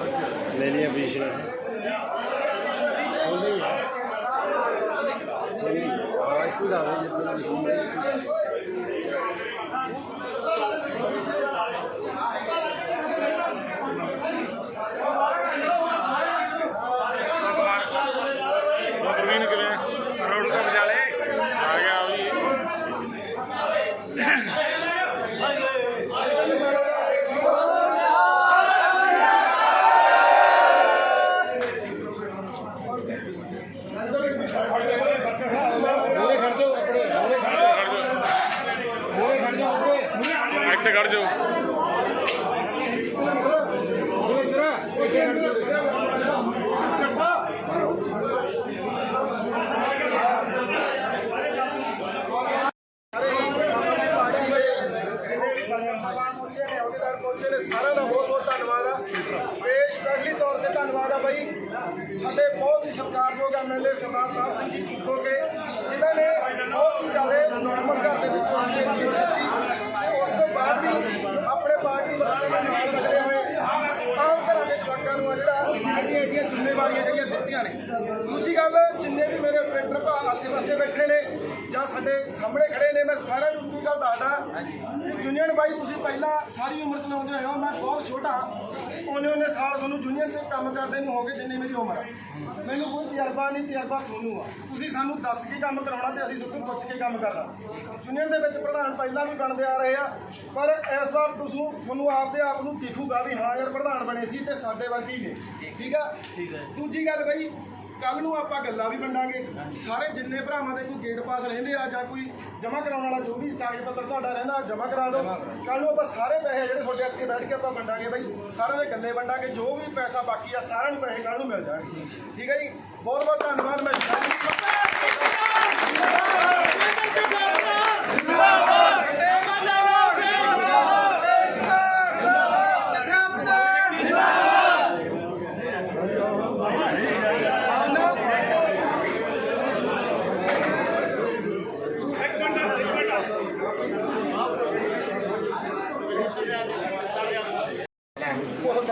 ਲੈ ਲਿਆ ਬੀਸ਼ਣਾ ਹਾਂ। ਇੱਕ ਦਾ ਹੈ ਜਿੱਦਾਂ ਦੀ ਪ੍ਰਵੀਨ ਕਿਵੇਂ ਰੌਣਕਾਂ ਵਿਚਾਲੇ ਆ ਗਿਆ ਉਹ ਵੀ ਮੂਹਰੇ ਖੜ ਜਾਓ ਆਪਣੇ ਮੂਹਰੇ ਖੜ ਜਾਓ ਮੂਹਰੇ ਖੜ ਜਾਓ ਅੱਗੇ ਇੱਥੇ ਖੜ ਜਾਓ। ਪਹੁੰਚੇ ਨੇ ਅਹੁਦੇਦਾਰ ਪਹੁੰਚੇ ਨੇ ਸਾਰਿਆਂ ਦਾ ਬਹੁਤ ਬਹੁਤ ਧੰਨਵਾਦ ਆ ਤੇ ਸਪੈਸ਼ਲੀ ਤੌਰ ਤੇ ਧੰਨਵਾਦ ਆ ਬਾਈ। ਸਾਡੇ ਬਹੁਤ ਹੀ ਸਤਿਕਾਰਯੋਗ ਐਮਐਲਏ ਸਰਦਾਰ ਸਾਹਿਬ ਸਿੰਘ ਜੀ ਕੀਕੋ ਕੇ ਜਿਨ੍ਹਾਂ ਨੇ ਬਹੁਤ ਹੀ ਜ਼ਿਆਦਾ ਨਾਰਮਲ ਘਰ ਦੇ ਵਿੱਚ ਆ ਕੇ ਜੀਵਨ ਦਿੱਤੀ ਤੇ ਉਸ ਤੋਂ ਬਾਅਦ ਵੀ ਆਪਣੇ ਪਾਰਟੀ ਵਰਕਰਾਂ ਦੇ ਨਾਲ ਰੱਖਦੇ ਹੋਏ ਆਮ ਘਰਾਂ ਦੇ ਜਵਾਕਾਂ ਨੂੰ ਆ ਜਿਹੜਾ ਜ਼ਿੰਮੇਵਾਰੀਆਂ ਜਿਹੜੀਆਂ ਦਿੱਤੀਆਂ ਨੇ। ਦੂਜੀ ਗੱਲ, ਜਿੰਨੇ ਵੀ ਮੇਰੇ ਆਪਰੇਟਰ ਭਾ ਆਸੇ-ਪਾਸੇ ਬੈਠੇ ਨੇ ਜਾਂ ਸਾਡੇ ਸਾਹਮਣੇ ਖੜੇ ਨੇ, ਮੈਂ ਸਾਰਿਆਂ ਨੂੰ ਇੱਕ ਗੱਲ ਦੱਸਦਾ ਕਿ ਜੂਨੀਅਰ ਬਾਈ, ਤੁਸੀਂ ਪਹਿਲਾਂ ਸਾਰੀ ਉਮਰ ਚਲਾਉਂਦੇ ਹੋਏ ਹੋ, ਮੈਂ ਬਹੁਤ ਛੋਟਾ ਉਹਨੇ ਉਹਨੇ ਸਾਲ ਤੁਹਾਨੂੰ ਜੂਨੀਅਰ 'ਚ ਕੰਮ ਕਰਦੇ ਨੂੰ ਹੋ ਗਏ, ਜਿੰਨੀ ਮੇਰੀ ਉਮਰ ਮੈਨੂੰ ਕੋਈ ਤਜਰਬਾ ਨਹੀਂ, ਤਜਰਬਾ ਤੁਹਾਨੂੰ ਆ। ਤੁਸੀਂ ਸਾਨੂੰ ਦੱਸ ਕੇ ਕੰਮ ਕਰਾਉਣਾ ਤੇ ਅਸੀਂ ਤੁਹਾਨੂੰ ਪੁੱਛ ਕੇ ਕੰਮ ਕਰਨਾ। ਜੂਨੀਅਰ ਦੇ ਵਿੱਚ ਪ੍ਰਧਾਨ ਪਹਿਲਾਂ ਵੀ ਬਣਦੇ ਆ ਰਹੇ ਆ, ਪਰ ਇਸ ਵਾਰ ਤੁਸੀਂ, ਤੁਹਾਨੂੰ ਆਪਦੇ ਆਪ ਨੂੰ ਦਿਖੂਗਾ ਵੀ ਹਾਂ ਯਾਰ, ਪ੍ਰਧਾਨ ਬਣੇ ਸੀ ਤੇ ਸਾਡੇ ਵਰਗੇ ਹੀ ਨੇ। ਠੀਕ ਆ? ਦੂਜੀ ਗੱਲ ਬਈ ਕੱਲ ਨੂੰ ਆਪਾਂ ਗੱਲਾਂ ਵੀ ਵੰਡਾਂਗੇ। ਸਾਰੇ ਜਿੰਨੇ ਭਰਾਵਾਂ ਦੇ ਕੋਈ ਗੇਟ ਪਾਸ ਰਹਿੰਦੇ ਆ ਜਾਂ ਕੋਈ ਜਮ੍ਹਾਂ ਕਰਾਉਣ ਵਾਲਾ ਜੋ ਵੀ ਕਾਗਜ਼ ਪੱਤਰ ਤੁਹਾਡਾ ਰਹਿੰਦਾ ਜਮ੍ਹਾਂ ਕਰਾ ਦਿਓ। ਕੱਲ ਨੂੰ ਆਪਾਂ ਸਾਰੇ ਪੈਸੇ ਜਿਹੜੇ ਤੁਹਾਡੇ ਇੱਥੇ ਬੈਠ ਕੇ ਆਪਾਂ ਵੰਡਾਂਗੇ ਬਈ ਸਾਰਿਆਂ ਦੇ ਗੱਲੇ ਵੰਡਾਂਗੇ ਜੋ ਵੀ ਪੈਸਾ ਬਾਕੀ ਆ ਸਾਰਿਆਂ ਨੂੰ ਪੈਸੇ ਕੱਲ ਨੂੰ ਮਿਲ ਜਾਣਗੇ। ਠੀਕ ਹੈ। ਜੀ? ਬਹੁਤ ਬਹੁਤ ਧੰਨਵਾਦ ਮੈਂ